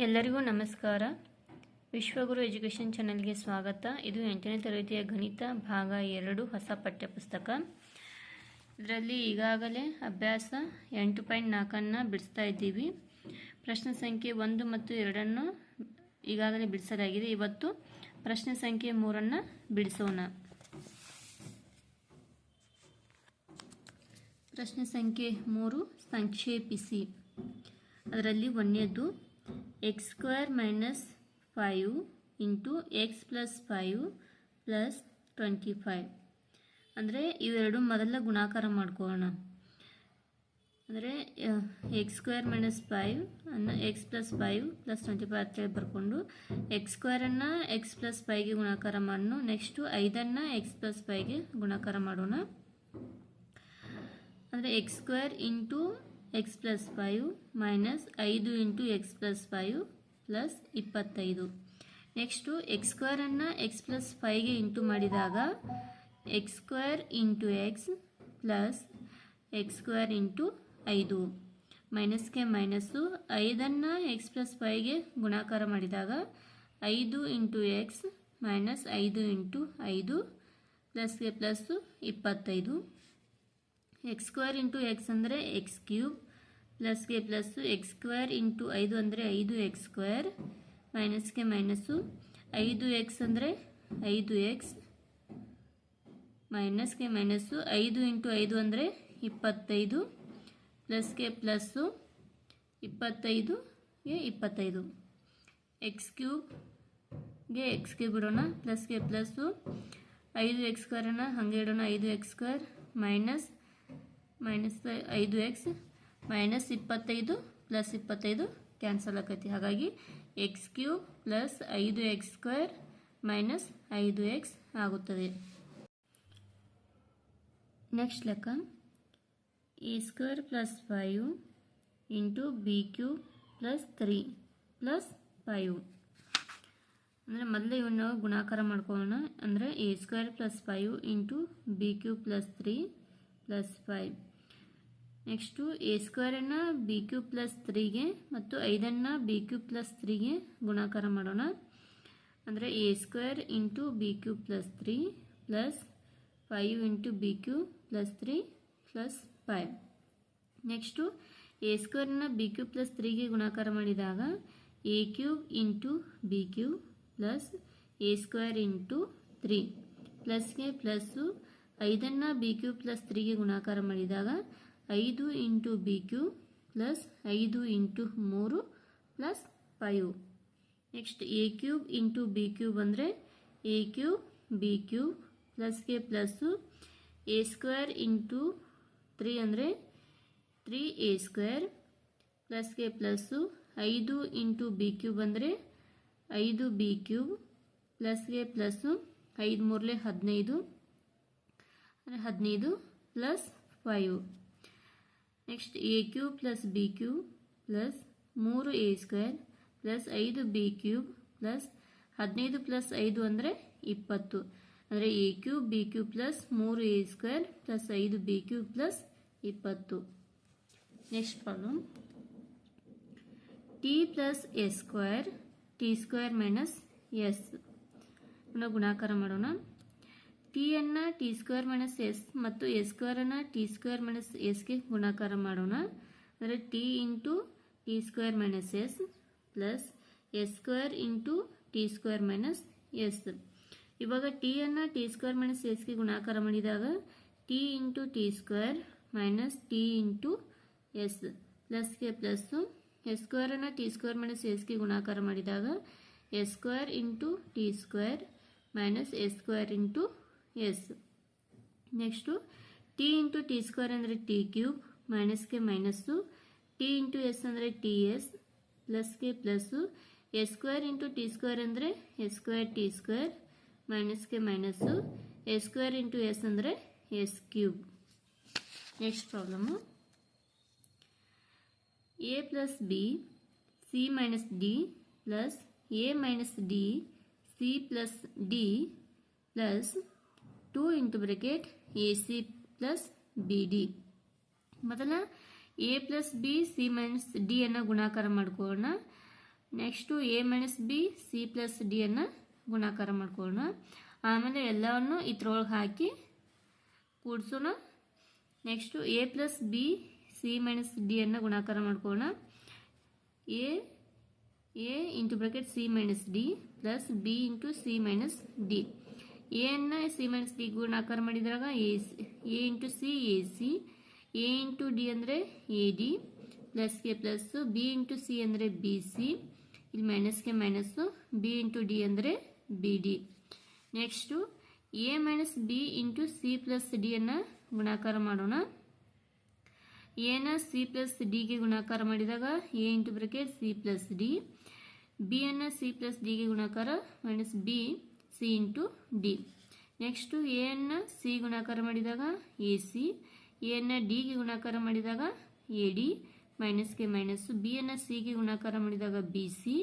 ಎಲ್ಲರಿಗೂ ನಮಸ್ಕಾರ. ವಿಶ್ವಗುರು ಎಜುಕೇಷನ್ ಚಾನಲ್ಗೆ ಸ್ವಾಗತ. ಇದು ಎಂಟನೇ ತರಗತಿಯ ಗಣಿತ ಭಾಗ ಎರಡು, ಹೊಸ ಪಠ್ಯಪುಸ್ತಕ. ಇದರಲ್ಲಿ ಈಗಾಗಲೇ ಅಭ್ಯಾಸ ಎಂಟು ಪಾಯಿಂಟ್ ನಾಲ್ಕನ್ನು ಬಿಡಿಸ್ತಾ ಇದ್ದೀವಿ. ಪ್ರಶ್ನೆ ಸಂಖ್ಯೆ ಒಂದು ಮತ್ತು ಎರಡನ್ನು ಈಗಾಗಲೇ ಬಿಡಿಸಲಾಗಿದೆ. ಇವತ್ತು ಪ್ರಶ್ನೆ ಸಂಖ್ಯೆ ಮೂರನ್ನು ಬಿಡಿಸೋಣ. ಪ್ರಶ್ನೆ ಸಂಖ್ಯೆ ಮೂರು, ಸಂಕ್ಷೇಪಿಸಿ. ಅದರಲ್ಲಿ ಒಂದನೇದು x square minus five into x plus five plus twenty five ಅಂದರೆ ಇವೆರಡು ಮೊದಲ ಗುಣಾಕಾರ ಮಾಡ್ಕೊಳ್ಳೋಣ. ಅಂದರೆ ಎಕ್ಸ್ ಸ್ಕ್ವೇರ್ ಮೈನಸ್ ಫೈವ್ ಅನ್ನು x plus five plus twenty five ಅಂತೇಳಿ ಬರ್ಕೊಂಡು ಎಕ್ಸ್ ಸ್ಕ್ವೇರನ್ನು ಎಕ್ಸ್ ಪ್ಲಸ್ ಫೈವ್ಗೆ ಗುಣಾಕಾರ ಮಾಡೋಣ ನೆಕ್ಸ್ಟು ಐದನ್ನು ಎಕ್ಸ್ ಪ್ಲಸ್ ಫೈವ್ಗೆ ಗುಣಾಕಾರ ಮಾಡೋಣ. ಅಂದರೆ x square into x plus five minus ಐದು into x plus five plus ಇಪ್ಪತ್ತೈದು. ನೆಕ್ಸ್ಟು ಎಕ್ಸ್ ಸ್ಕ್ವೇರನ್ನು ಎಕ್ಸ್ ಪ್ಲಸ್ ಫೈವ್ಗೆ ಇಂಟು ಮಾಡಿದಾಗ x square into x plus x square into ಐದು ಮೈನಸ್ಗೆ ಮೈನಸ್ಸು ಐದನ್ನು ಎಕ್ಸ್ ಪ್ಲಸ್ ಫೈವ್ಗೆ ಗುಣಾಕಾರ ಮಾಡಿದಾಗ ಐದು ಇಂಟು ಎಕ್ಸ್ ಮೈನಸ್ ಐದು ಇಂಟು ಐದು ಪ್ಲಸ್ಗೆ ಪ್ಲಸ್ಸು ಇಪ್ಪತ್ತೈದು. ಎಕ್ಸ್ ಸ್ಕ್ವೇರ್ ಇಂಟು ಎಕ್ಸ್ ಅಂದರೆ ಎಕ್ಸ್ ಕ್ಯೂಬ್ ಪ್ಲಸ್ಗೆ ಪ್ಲಸ್ಸು ಎಕ್ಸ್ ಸ್ಕ್ವೇರ್ ಇಂಟು ಐದು ಅಂದರೆ ಐದು ಎಕ್ಸ್ ಸ್ಕ್ವೇರ್ ಮೈನಸ್ಗೆ ಮೈನಸ್ಸು ಐದು ಎಕ್ಸ್ ಅಂದರೆ ಐದು ಎಕ್ಸ್ ಮೈನಸ್ಗೆ ಮೈನಸ್ಸು ಐದು ಇಂಟು ಐದು ಅಂದರೆ ಇಪ್ಪತ್ತೈದು ಪ್ಲಸ್ಗೆ ಪ್ಲಸ್ಸು ಇಪ್ಪತ್ತೈದುಗೆ ಇಪ್ಪತ್ತೈದು ಎಕ್ಸ್ ಕ್ಯೂಬ್ಗೆ ಎಕ್ಸ್ ಕ್ಯೂಬ್ ಇಡೋಣ ಪ್ಲಸ್ಗೆ ಪ್ಲಸ್ಸು ಐದು ಎಕ್ಸ್ ಸ್ಕ್ವೇರನ್ನು ಹಾಗೆ ಇಡೋಣ, ಐದು ಎಕ್ಸ್ ಸ್ಕ್ವೇರ್ ಮೈನಸ್ ಮೈನಸ್ ಐದು ಎಕ್ಸ್ ಮೈನಸ್ ಇಪ್ಪತ್ತೈದು ಪ್ಲಸ್ ಇಪ್ಪತ್ತೈದು ಕ್ಯಾನ್ಸಲ್ ಆಕೈತಿ. ಹಾಗಾಗಿ ಎಕ್ಸ್ ಕ್ಯೂಬ್ ಪ್ಲಸ್ ಐದು ಎಕ್ಸ್ ಸ್ಕ್ವೇರ್ ಮೈನಸ್ ಐದು ಎಕ್ಸ್ ಆಗುತ್ತದೆ. ನೆಕ್ಸ್ಟ್ ಲೆಕ್ಕ. A square plus five into b cube plus three plus five ಅಂದರೆ ಮೊದಲು ಇವನ್ನ ಗುಣಾಕಾರ ಮಾಡ್ಕೊಳ್ಳೋಣ. ಅಂದರೆ a square plus five into b cube plus three plus five next a ಸ್ಕ್ವೇರನ್ನು B cube plus ತ್ರೀಗೆ ಮತ್ತು ಐದನ್ನು ಬಿ ಕ್ಯೂ ಪ್ಲಸ್ ತ್ರೀಗೆ ಗುಣಾಕಾರ ಮಾಡೋಣ. ಅಂದರೆ a square into b cube plus three plus five into b cube plus three plus five. Next a ಸ್ಕ್ವೇರ್ನ b cube plus ತ್ರೀಗೆ ಗುಣಾಕಾರ ಮಾಡಿದಾಗ a cube into b cube plus a square into three. ಪ್ಲಸ್ಗೆ plus ಐದನ್ನು B cube plus ತ್ರೀಗೆ ಗುಣಾಕಾರ ಮಾಡಿದಾಗ ಐದು into B cube plus ಐದು into ಮೂರು plus five. Next a cube into b cube ಅಂದರೆ a cube b cube ಪ್ಲಸ್ಗೆ plus a square into three ಅಂದರೆ three A square ಪ್ಲಸ್ಗೆ ಪ್ಲಸ್ಸು ಐದು ಇಂಟು ಬಿ ಕ್ಯೂಬ್ ಅಂದರೆ ಐದು ಬಿ ಕ್ಯೂಬ್ ಪ್ಲಸ್ಗೆ plus ಐದು ಮೂರಲೆ ಹದಿನೈದು. ಅಂದರೆ ಹದಿನೈದು plus five. Next a cube plus b cube plus ಮೂರು ಎ ಸ್ಕ್ವೇರ್ ಪ್ಲಸ್ ಐದು ಬಿ ಕ್ಯೂಬ್ ಪ್ಲಸ್ ಹದಿನೈದು ಪ್ಲಸ್ ಐದು ಅಂದರೆ ಇಪ್ಪತ್ತು. ಅಂದರೆ a cube b cube plus ಮೂರು ಎ ಸ್ಕ್ವೇರ್ ಪ್ಲಸ್ ಐದು ಬಿ ಕ್ಯೂಬ್ ಪ್ಲಸ್ ಇಪ್ಪತ್ತು. Next problem t plus s square, t square minus s. ಗುಣಾಕಾರ ಮಾಡೋಣ. ಟಿಯನ್ನು ಟಿ ಸ್ಕ್ವೇರ್ ಮೈನಸ್ ಎಸ್ ಮತ್ತು ಎಸ್ ಅನ್ನ ಟಿ ಸ್ಕ್ವೇರ್ ಮೈನಸ್ ಎಸ್ಗೆ ಗುಣಾಕಾರ ಮಾಡೋಣ. ಅಂದರೆ t into t square minus s plus s square into t square minus s ಇವಾಗ ಟಿಯನ್ನು ಟಿ ಸ್ಕ್ವೇರ್ ಮೈನಸ್ ಎಸ್ಗೆ ಗುಣಾಕಾರ ಮಾಡಿದಾಗ t into t square minus t into s ಪ್ಲಸ್ಗೆ plus S ಸ್ಕ್ವೇರನ್ನು ಟಿ ಸ್ಕ್ವೇರ್ ಮೈನಸ್ ಎಸ್ಗೆ ಗುಣಾಕಾರ ಮಾಡಿದಾಗ s square into t square minus s square into s next t into t square ಅಂದರೆ T cube ಮೈನಸ್ಗೆ minus T into S ಅಂದರೆ T S ಪ್ಲಸ್ಗೆ plus s square into t square ಅಂದರೆ S square T square ಮೈನಸ್ಗೆ minus s square into s ಅಂದರೆ s cube next problem a plus b c minus d plus a minus d c plus d plus two into bracket a c plus b d. ಮೊದಲ a plus b, c minus d ಅನ್ನು ಗುಣಾಕಾರ ಮಾಡ್ಕೊಳ್ಳೋಣ. Next a minus b, c plus ಡಿಯನ್ನು ಗುಣಾಕಾರ ಮಾಡ್ಕೊಳ್ಳೋಣ. ಆಮೇಲೆ ಎಲ್ಲವನ್ನು ಇದ್ರೊಳಗೆ ಹಾಕಿ ಕೂಡಿಸೋಣ. Next a plus b, c minus ಡಿಯನ್ನು ಗುಣಾಕಾರ ಮಾಡ್ಕೊಳ್ಳೋಣ. A a into bracket c minus d plus b into c minus d. ಎನ್ನು ಸಿ ಮೈನಸ್ ಡಿ ಗುಣಾಕಾರ ಮಾಡಿದಾಗ a c a into c a c a into d ಅಂದರೆ A d ಪ್ಲಸ್ಗೆ plus B into C ಅಂದರೆ B C ಇಲ್ಲಿ ಮೈನಸ್ಗೆ minus B into D ಅಂದರೆ b d next a minus b into c plus ಡಿಯನ್ನು ಗುಣಾಕಾರ ಮಾಡೋಣ. ಎನ C plus ಡಿಗೆ ಗುಣಾಕಾರ ಮಾಡಿದಾಗ a into bracket c plus d ಬಿಯನ್ನು c plus ಡಿಗೆ ಗುಣಾಕಾರ minus b c into d next ಎಯನ್ನು C ಗುಣಾಕಾರ ಮಾಡಿದಾಗ ಎ ಸಿ ಎನ್ನು ಡಿಗೆ ಗುಣಾಕಾರ ಮಾಡಿದಾಗ ಎ ಡಿ ಮೈನಸ್ಗೆ ಮೈನಸ್ಸು ಬಿಯನ್ನು ಸಿಗೆ ಗುಣಾಕಾರ ಮಾಡಿದಾಗ b c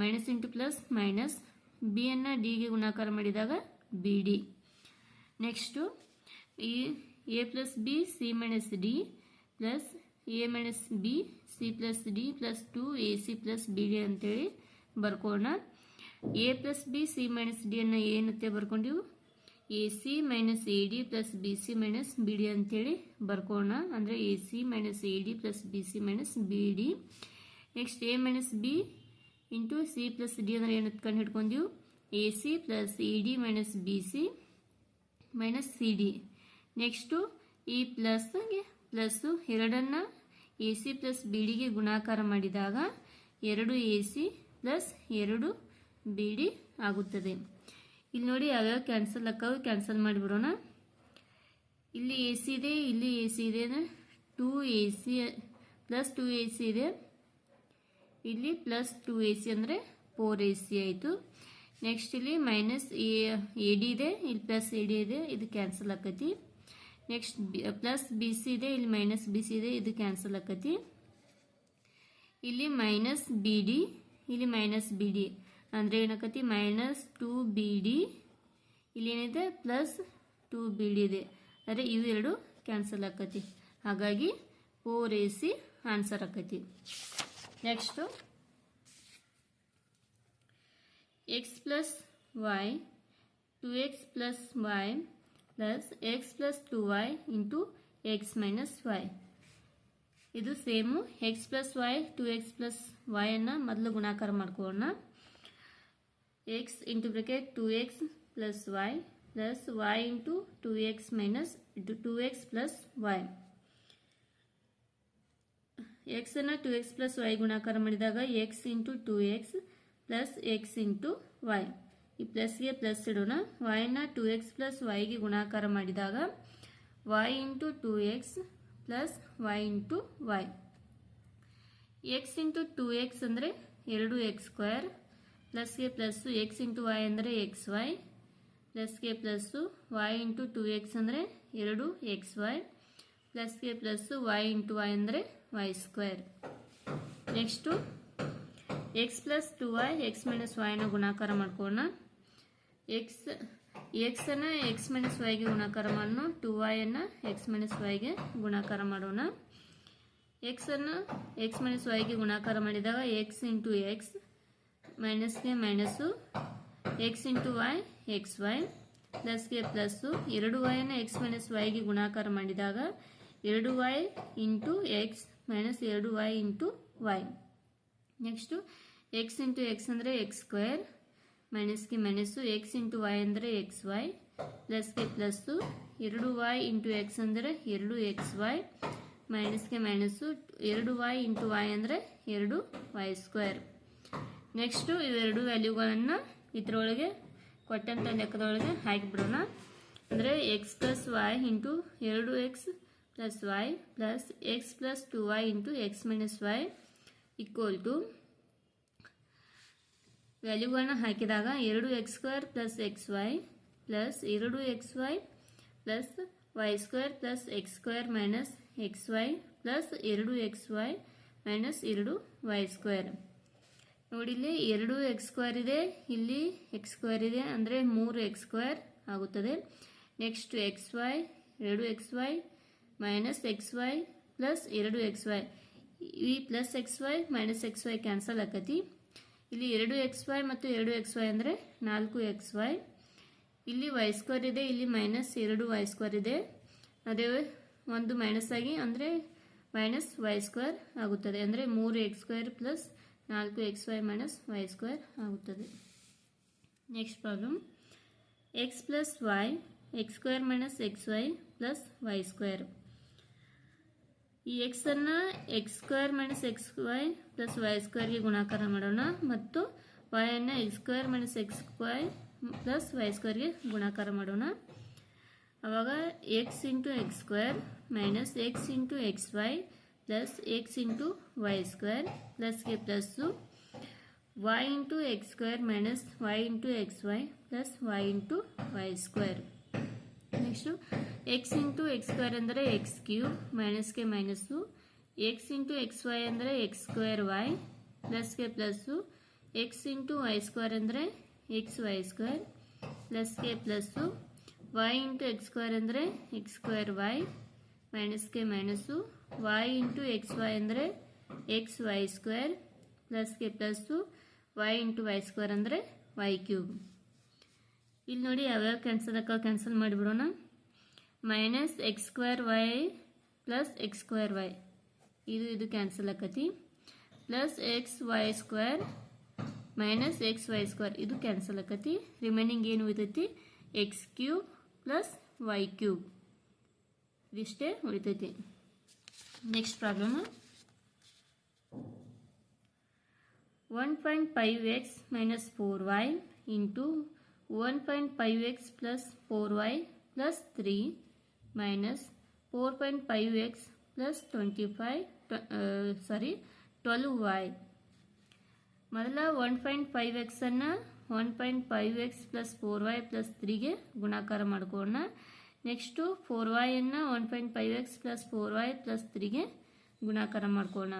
minus into plus minus ಬಿಯನ್ನು ಡಿಗೆ ಗುಣಾಕಾರ ಮಾಡಿದಾಗ ಬಿ ಡಿ ನೆಕ್ಸ್ಟು ಈ a plus b c minus d plus a minus b c plus d plus two a c plus b d ಅಂತೇಳಿ ಬರ್ಕೊಳ್ಳೋಣ a plus B C minus D ಅನ್ನು ಏನಂತೆ ಬರ್ಕೊಂಡಿವು. A C minus A D plus B C minus B D ಅಂತೇಳಿ ಬರ್ಕೋಣ ಅಂದರೆ A C minus A D plus B c minus b d next a minus b into c plus d ಅಂದರೆ ಏನು ಕಂಡು ಹಿಡ್ಕೊಂಡಿವು a c plus a d minus b c minus c d next ಈ ಪ್ಲಸ್ಗೆ plus ಎರಡನ್ನು A C plus B ಡಿಗೆ ಗುಣಾಕಾರ ಮಾಡಿದಾಗ ಎರಡು ಎ ಸಿ ಪ್ಲಸ್ ಎರಡು ಬಿ ಡಿ ಆಗುತ್ತದೆ. ಇಲ್ಲಿ ನೋಡಿ ಯಾವ್ಯಾವ ಕ್ಯಾನ್ಸಲ್ ಹಾಕವು ಕ್ಯಾನ್ಸಲ್ ಮಾಡಿಬಿಡೋಣ ಇಲ್ಲಿ ಎ ಸಿ ಇದೆ, ಇಲ್ಲಿ ಎ ಸಿ ಇದೆ two A C plus two A C ಇದೆ. ಇಲ್ಲಿ ಪ್ಲಸ್ ಟೂ ಎ ಸಿ ಅಂದರೆ ಫೋರ್ ಎ ಸಿ ಆಯಿತು. ನೆಕ್ಸ್ಟ್ ಇಲ್ಲಿ ಮೈನಸ್ ಎ ಡಿ ಇದೆ, ಇಲ್ಲಿ ಪ್ಲಸ್ ಎ ಡಿ ಇದೆ, ಇದು ಕ್ಯಾನ್ಸಲ್ ಆಕತಿ. ನೆಕ್ಸ್ಟ್ ಪ್ಲಸ್ ಬಿ ಸಿ ಇದೆ, ಇಲ್ಲಿ ಮೈನಸ್ ಬಿ ಸಿ ಇದೆ, ಇದು ಕ್ಯಾನ್ಸಲ್ ಆಕತಿ. ಇಲ್ಲಿ ಮೈನಸ್ ಬಿ ಡಿ ಇಲ್ಲಿ ಮೈನಸ್ ಬಿ ಡಿ ಅಂದರೆ ಏನಾಕತಿ ಮೈನಸ್ ಟೂ ಬಿ ಡಿ ಇಲ್ಲಿ ಏನಿದೆ ಪ್ಲಸ್ ಟೂ ಬಿ ಡಿ ಇದೆ. ಅಂದರೆ ಇವೆರಡು ಕ್ಯಾನ್ಸಲ್ ಆಕತಿ. ಹಾಗಾಗಿ ಫೋರ್ ಎ ಸಿ ಆನ್ಸರ್ ಆಕತಿ. Next x plus y two x plus y plus x plus two y into x minus y ಇದು same x plus y two x plus y ಅನ್ನು ಮೊದಲು ಗುಣಾಕಾರ ಮಾಡ್ಕೊಳ್ಳೋಣ. X into bracket two x plus y plus y into two x minus into two x plus y x ಅನ್ನು two X plus Y ಗುಣಾಕಾರ ಮಾಡಿದಾಗ x into two x plus X into Y ಈ ಪ್ಲಸ್ಗೆ plus ಇಡೋಣ. ವೈನ two X plus ವೈಗೆ ಗುಣಾಕಾರ ಮಾಡಿದಾಗ y into two x plus y into y x into two x ಅಂದರೆ ಎರಡು ಎಕ್ಸ್ ಸ್ಕ್ವೇರ್ ಪ್ಲಸ್ಗೆ ಪ್ಲಸ್ಸು ಎಕ್ಸ್ ಇಂಟು ವೈ ಅಂದರೆ X Y ಪ್ಲಸ್ಗೆ plus y into two x ಅಂದರೆ ಎರಡು ಎಕ್ಸ್ ವೈ ಪ್ಲಸ್ಗೆ ಪ್ಲಸ್ಸು ವೈ ಇಂಟು ವೈ ಅಂದರೆ y square. Next, x plus two y, x minus ವೈನ ಗುಣಾಕಾರ ಮಾಡ್ಕೊಳ್ಳೋಣ. ಎಕ್ಸ್ ಎಕ್ಸನ್ನು ಎಕ್ಸ್ ಮೈನಸ್ ವೈಗೆ ಗುಣಾಕಾರ ಮಾಡೋಣ, ಟು ವೈಯನ್ನು ಎಕ್ಸ್ ಮೈನಸ್ ವೈಗೆ ಗುಣಾಕಾರ ಮಾಡೋಣ. ಎಕ್ಸನ್ನು ಎಕ್ಸ್ ಮೈನಸ್ ವೈಗೆ ಗುಣಾಕಾರ ಮಾಡಿದಾಗ X into X ಮೈನಸ್ಗೆ minus x into y x y ಪ್ಲಸ್ಗೆ plus ಎರಡು ವೈನ ಎಕ್ಸ್ ಮೈನಸ್ ವೈಗೆ ಗುಣಾಕಾರ ಮಾಡಿದಾಗ ಎರಡು ವೈ ಇಂಟು ಎಕ್ಸ್ ಮೈನಸ್ ಎರಡು y into y next x into x ಅಂದರೆ ಎಕ್ಸ್ ಸ್ಕ್ವೇರ್ ಮೈನಸ್ಗೆ ಮೈನಸ್ಸು ಎಕ್ಸ್ ಇಂಟು ವೈ ಅಂದರೆ ಎಕ್ಸ್ ವೈ ಪ್ಲಸ್ಗೆ ಪ್ಲಸ್ಸು ಎರಡು ವೈ ಇಂಟು ಎಕ್ಸ್ ಅಂದರೆ ಎರಡು ಎಕ್ಸ್ ವೈ ಮೈನಸ್ಗೆ ಮೈನಸ್ಸು ಎರಡು ವೈ ಇಂಟು ವೈ ಅಂದರೆ ಎರಡು ವೈ ಸ್ಕ್ವೇರ್ ನೆಕ್ಸ್ಟು ಇವೆರಡು ವ್ಯಾಲ್ಯೂಗಳನ್ನು ಇದರೊಳಗೆ ಕೊಟ್ಟಂಥ ಲೆಕ್ಕದೊಳಗೆ ಹಾಕಿಬಿಡೋಣ. ಅಂದರೆ ಎಕ್ಸ್ ಪ್ಲಸ್ ವೈ ಇಂಟು ಎರಡು x plus y plus x plus two y into x minus y equal to ವ್ಯಾಲ್ಯೂಗಳನ್ನ ಹಾಕಿದಾಗ ಎರಡು x square plus x y plus ಎರಡು x y plus y square plus x square minus x y plus ಎರಡು X y minus ಎರಡು y square ನೋಡಿ ಇಲ್ಲಿ ಎರಡು X square ಇದೆ, ಇಲ್ಲಿ ಎಕ್ಸ್ ಸ್ಕ್ವೇರ್ ಇದೆ ಅಂದರೆ ಮೂರು ಎಕ್ಸ್ ಸ್ಕ್ವೇರ್ ಆಗುತ್ತದೆ. ನೆಕ್ಸ್ಟ್ ಎಕ್ಸ್ ವೈ ಎರಡು x y minus x y plus ಎರಡು ಎಕ್ಸ್ ವೈ ಈ plus x y minus x y cancel ಆಕತಿ. ಇಲ್ಲಿ ಎರಡು ಎಕ್ಸ್ ವೈ ಮತ್ತು ಎರಡು ಎಕ್ಸ್ ವೈ ಅಂದರೆ ನಾಲ್ಕು ಎಕ್ಸ್ ವೈ ಇಲ್ಲಿ ವೈ ಸ್ಕ್ವೇರ್ ಇದೆ, ಇಲ್ಲಿ ಮೈನಸ್ ಎರಡು ವೈ ಸ್ಕ್ವೇರ್ ಇದೆ. ಅದೇ ಒಂದು ಮೈನಸ್ ಆಗಿ ಅಂದರೆ ಮೈನಸ್ ವೈ ಸ್ಕ್ವೇರ್ ಆಗುತ್ತದೆ. ಅಂದರೆ ಮೂರು ಎಕ್ಸ್ ಸ್ಕ್ವೇರ್ ಪ್ಲಸ್ ನಾಲ್ಕು x y minus y square ಆಗುತ್ತದೆ. Next problem x plus y x square minus x y plus y square ಈ ಎಕ್ಸನ್ನು x square minus x y plus y ಸ್ಕ್ವೇರ್ಗೆ ಗುಣಾಕಾರ ಮಾಡೋಣ ಮತ್ತು ವೈ ಅನ್ನು x square minus x y plus y ಸ್ಕ್ವೇರ್ಗೆ ಗುಣಾಕಾರ ಮಾಡೋಣ. ಅವಾಗ x into x square minus x into x y plus x into y square ಪ್ಲಸ್ಗೆ plus y into x square minus y into x y plus y into y square next x into x square ಅಂದರೆ X cube ಮೈನಸ್ಗೆ minus x into x y ಅಂದರೆ X square y ಪ್ಲಸ್ಗೆ plus x into y square ಅಂದರೆ X y square ಪ್ಲಸ್ಗೆ plus y into x square ಅಂದರೆ X square y ಮೈನಸ್ಗೆ minus y into x y ಅಂದರೆ X y square ಪ್ಲಸ್ಗೆ plus y into y square ಅಂದರೆ y cube ಇಲ್ಲಿ ನೋಡಿ ಯಾವ್ಯಾವ cancel ಅಕ್ಕ cancel ಮಾಡಿಬಿಡೋಣ? Minus x square y plus x square y ಇದು ಇದು ಕ್ಯಾನ್ಸಲ್ ಆಕತಿ. Plus x y square minus x y square ಇದು ಕ್ಯಾನ್ಸಲ್ ಆಕತಿ. ರಿಮೈನಿಂಗ್ ಏನು ಉಳಿತೈತಿ? X cube plus y cube ಇದಿಷ್ಟೇ ಉಳಿತೈತಿ next problem one point five x minus four y into one point five x plus four y plus three minus four point five x plus twenty five sorry twelve y ಮೊದಲ one point five ಎಕ್ಸನ್ನು one point five x plus four y plus ತ್ರೀಗೆ ಗುಣಾಕಾರ ಮಾಡ್ಕೊಳ್ಳೋಣ. Next four ವೈಯನ್ನು one point five x plus four y plus ತ್ರೀಗೆ ಗುಣಾಕಾರ ಮಾಡ್ಕೋಣ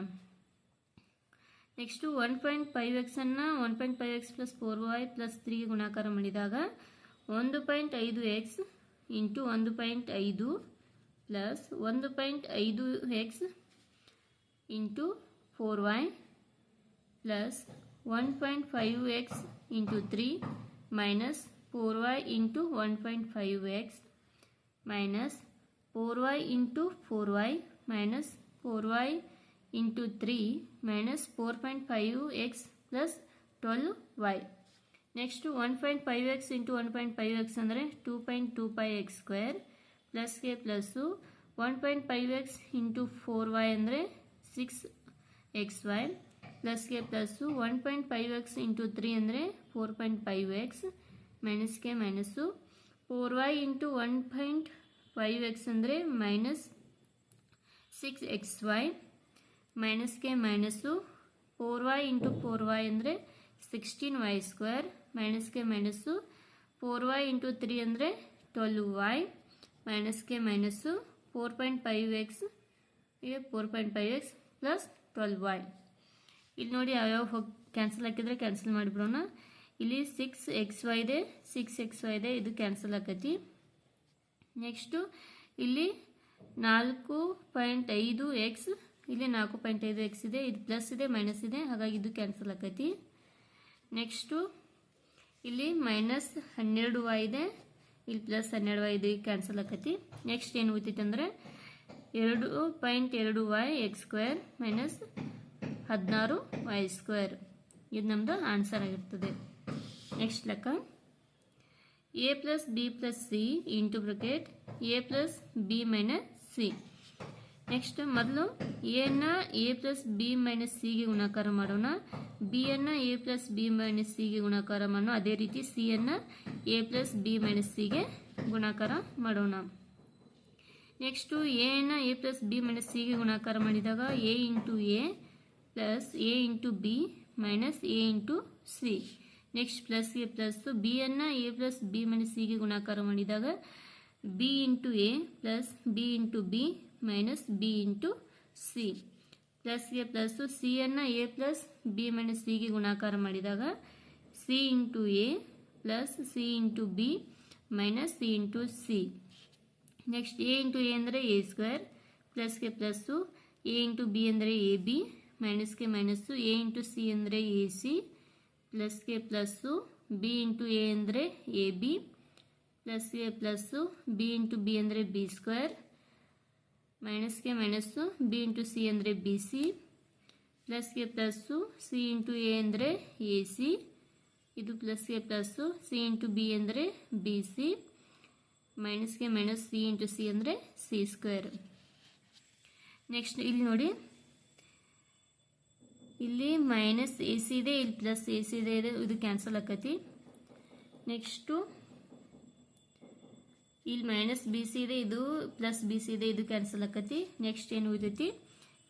next one point five ಎಕ್ಸನ್ನು one point five x plus four y plus ತ್ರೀಗೆ ಗುಣಾಕಾರ ಮಾಡಿದಾಗ ಒಂದು point ಐದು x into ಒಂದು point ಐದು ಪ್ಲಸ್ ಒಂದು ಪಾಯಿಂಟ್ ಐದು x into four y plus one point five x into three minus four y into one point five x minus four y into four y minus four y into three minus four point five x plus twelve y next one point five x into one point five x ಅಂದರೆ two point two five x square ಪ್ಲಸ್ಗೆ plus one point five x into four y ಅಂದರೆ six x Y ಪ್ಲಸ್ಗೆ plus one point five x into three ಅಂದರೆ four point five x ಮೈನಸ್ಗೆ minus four y into one point five x ಅಂದರೆ minus six x Y ಮೈನಸ್ಗೆ minus four y into four y ಅಂದರೆ sixteen y square ಮೈನಸ್ಗೆ minus four y into three ಅಂದರೆ twelve y ಮೈನಸ್ಗೆ minus four point five x ಈಗ four point five x plus twelve y ಇಲ್ಲಿ ನೋಡಿ ಯಾವ್ಯಾವ ಹೋಗಿ cancel ಹಾಕಿದರೆ cancel ಮಾಡಿಬಿಡೋಣ. ಇಲ್ಲಿ ಸಿಕ್ಸ್ ಎಕ್ಸ್ ವೈ ಇದೆ ಸಿಕ್ಸ್ ಎಕ್ಸ್ ವೈ ಇದೆ ಇದು ಕ್ಯಾನ್ಸಲ್ ಆಕತಿ. ನೆಕ್ಸ್ಟು ಇಲ್ಲಿ ನಾಲ್ಕು ಪಾಯಿಂಟ್ ಐದು ಎಕ್ಸ್ ಇಲ್ಲಿ ನಾಲ್ಕು ಪಾಯಿಂಟ್ ಐದು ಎಕ್ಸ್ ಇದೆ, ಇದು ಪ್ಲಸ್ ಇದೆ ಮೈನಸ್ ಇದೆ, ಹಾಗಾಗಿ ಇದು ಕ್ಯಾನ್ಸಲ್ ಆಕತಿ. ನೆಕ್ಸ್ಟು ಇಲ್ಲಿ ಮೈನಸ್ ಹನ್ನೆರಡು ವೈ ಇದೆ ಇಲ್ಲಿ ಪ್ಲಸ್ ಹನ್ನೆರಡು ವೈ ಇದೆ ಕ್ಯಾನ್ಸಲ್ ಆಕತಿ. ನೆಕ್ಸ್ಟ್ ಏನು ಉಳಿತೈತೆ ಅಂದರೆ ಎರಡು ಪಾಯಿಂಟ್ ಎರಡು ವೈ ಎಕ್ಸ್ ಸ್ಕ್ವೇರ್ ಮೈನಸ್ ಹದಿನಾರು ವೈ ಸ್ಕ್ವೇರ್ ಇದು ನಮ್ಮದು ಆನ್ಸರ್ ಆಗಿರ್ತದೆ. ನೆಕ್ಸ್ಟ್ ಲೆಕ್ಕ A plus B plus C into bracket A plus B minus C next ಮೊದಲು ಎನ್ನ ಎ ಪ್ಲಸ್ ಬಿ ಮೈನಸ್ ಸಿಗೆ ಗುಣಾಕಾರ ಮಾಡೋಣ. ಬಿಯನ್ನು ಎ ಪ್ಲಸ್ ಬಿ ಮೈನಸ್ ಸಿಗೆ ಗುಣಾಕಾರ ಮಾಡೋಣ. ಅದೇ ರೀತಿ ಸಿಯನ್ನು ಎ ಪ್ಲಸ್ ಬಿ ಮೈನಸ್ ಸಿಗೆ ಗುಣಾಕಾರ ಮಾಡೋಣ. ನೆಕ್ಸ್ಟು ಎನ ಎ ಪ್ಲಸ್ ಬಿ ಮೈನಸ್ ಸಿಗೆ ಗುಣಾಕಾರ ಮಾಡಿದಾಗ a into a plus a into b minus a into c next so b ಅನ್ನ ಎ ಪ್ಲಸ್ ಬಿ ಮೈನಸ್ ಸಿಗೆ ಗುಣಾಕಾರ ಮಾಡಿದಾಗ b into a plus b into b minus b into c so c ಅನ್ನ A plus B minus ಸಿಗೆ ಗುಣಾಕಾರ ಮಾಡಿದಾಗ c into a plus c into b minus c into c next a into a ಅಂದರೆ a square plus k plus a into b ಅಂದರೆ A B ಮೈನಸ್ಗೆ minus A into C ಅಂದರೆ A c ಪ್ಲಸ್ಗೆ plus B into A ಅಂದರೆ A b ಪ್ಲಸ್ಗೆ plus B into B ಅಂದರೆ B square ಮೈನಸ್ಗೆ minus B into C ಅಂದರೆ B c ಪ್ಲಸ್ಗೆ ಪ್ಲಸ್ಸು ಸಿ ಇಂಟು ಎ ಅಂದರೆ ಎ ಸಿ ಇದು ಪ್ಲಸ್ಗೆ ಪ್ಲಸ್ಸು ಸಿ ಇಂಟು ಬಿ ಅಂದರೆ ಬಿ ಸಿ ಮೈನಸ್ಗೆ ಮೈನಸ್ ಸಿ ಇಂಟು ಸಿ ಅಂದರೆ ಸಿ ಸ್ಕ್ವೇರ್ ನೆಕ್ಸ್ಟ್ ಇಲ್ಲಿ ನೋಡಿ. ಇಲ್ಲಿ ಮೈನಸ್ ಎ ಸಿ ಇದೆ, ಇಲ್ಲಿ ಪ್ಲಸ್ ಎ ಸಿ ಇದೆ ಇದು- ಕ್ಯಾನ್ಸಲ್ ಆಕತಿ. ನೆಕ್ಸ್ಟು ಇಲ್ಲಿ ಮೈನಸ್ ಬಿ ಸಿ ಇದೆ, ಇದು ಪ್ಲಸ್ ಬಿ ಸಿ ಇದೆ, ಇದು ಕ್ಯಾನ್ಸಲ್ ಆಕತಿ. ನೆಕ್ಸ್ಟ್ ಏನು ಉಳಿದೈತಿ?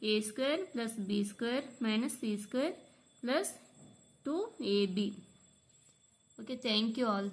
A square plus b square minus c square plus two a b okay thank you all